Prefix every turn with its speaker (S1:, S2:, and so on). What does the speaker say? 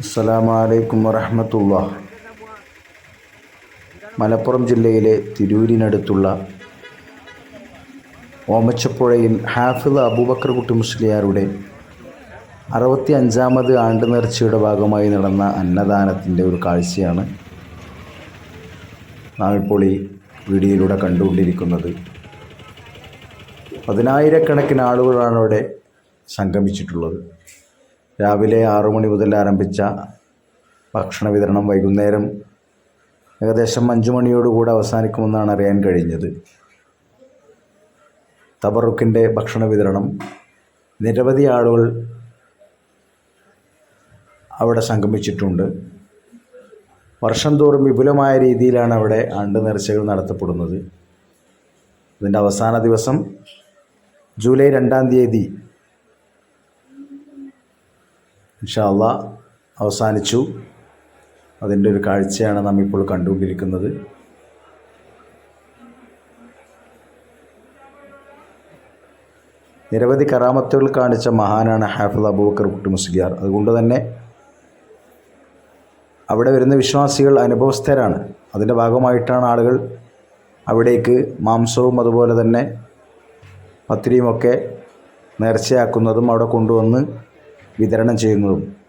S1: അസ്സലാമലൈക്കും വറഹമത്തുള്ള മലപ്പുറം ജില്ലയിലെ തിരൂരിനടുത്തുള്ള ഓമച്ചപ്പുഴയിൽ ഹാഫിദ് അബൂബക്കർ കുട്ടി മുസ്ലിയാരുടെ അറുപത്തി അഞ്ചാമത് ആണ്ട് നേർച്ചയുടെ ഭാഗമായി നടന്ന അന്നദാനത്തിന്റെ ഒരു കാഴ്ചയാണ് നാം ഇപ്പോൾ ഈ വീഡിയോയിലൂടെ കണ്ടുകൊണ്ടിരിക്കുന്നത്. പതിനായിരക്കണക്കിന് ആളുകളാണ് അവിടെ സംഗമിച്ചിട്ടുള്ളത്. രാവിലെ ആറു മണി മുതൽ ആരംഭിച്ച ഭക്ഷണ വിതരണം വൈകുന്നേരം ഏകദേശം അഞ്ചു മണിയോടുകൂടെ അവസാനിക്കുമെന്നാണ് അറിയാൻ കഴിഞ്ഞത്. തബറുക്കിന്റെ ഭക്ഷണ വിതരണം. നിരവധി ആളുകൾ അവിടെ സംഗമിച്ചിട്ടുണ്ട്. വർഷം തോറും വിപുലമായ രീതിയിലാണ് അവിടെ ആണ്ട് നേർച്ചകൾ നടത്തപ്പെടുന്നത്. ഇതിന്റെ അവസാന ദിവസം ജൂലൈ രണ്ടാം തീയതി ഇൻഷാല്ല അവസാനിച്ചു. അതിന്റെ ഒരു കാഴ്ചയാണ് നാം ഇപ്പോൾ കണ്ടുകൊണ്ടിരിക്കുന്നത്. നിരവധി കറാമത്തുകൾ കാണിച്ച മഹാനാണ് ഹാഫിദ് അബൂബക്കർ കുട്ടി മുസ്ലിയാർ. അതുകൊണ്ട് തന്നെ അവിടെ വരുന്ന വിശ്വാസികൾ അനുഭവസ്ഥരാണ്. അതിന്റെ ഭാഗമായിട്ടാണ് ആളുകൾ അവിടേക്ക് മാംസവും അതുപോലെ തന്നെ പത്തിരിയുമൊക്കെ നേർച്ചയാക്കുന്നതും അവിടെ കൊണ്ടുവന്ന് വിതരണം ചെയ്യുന്നതും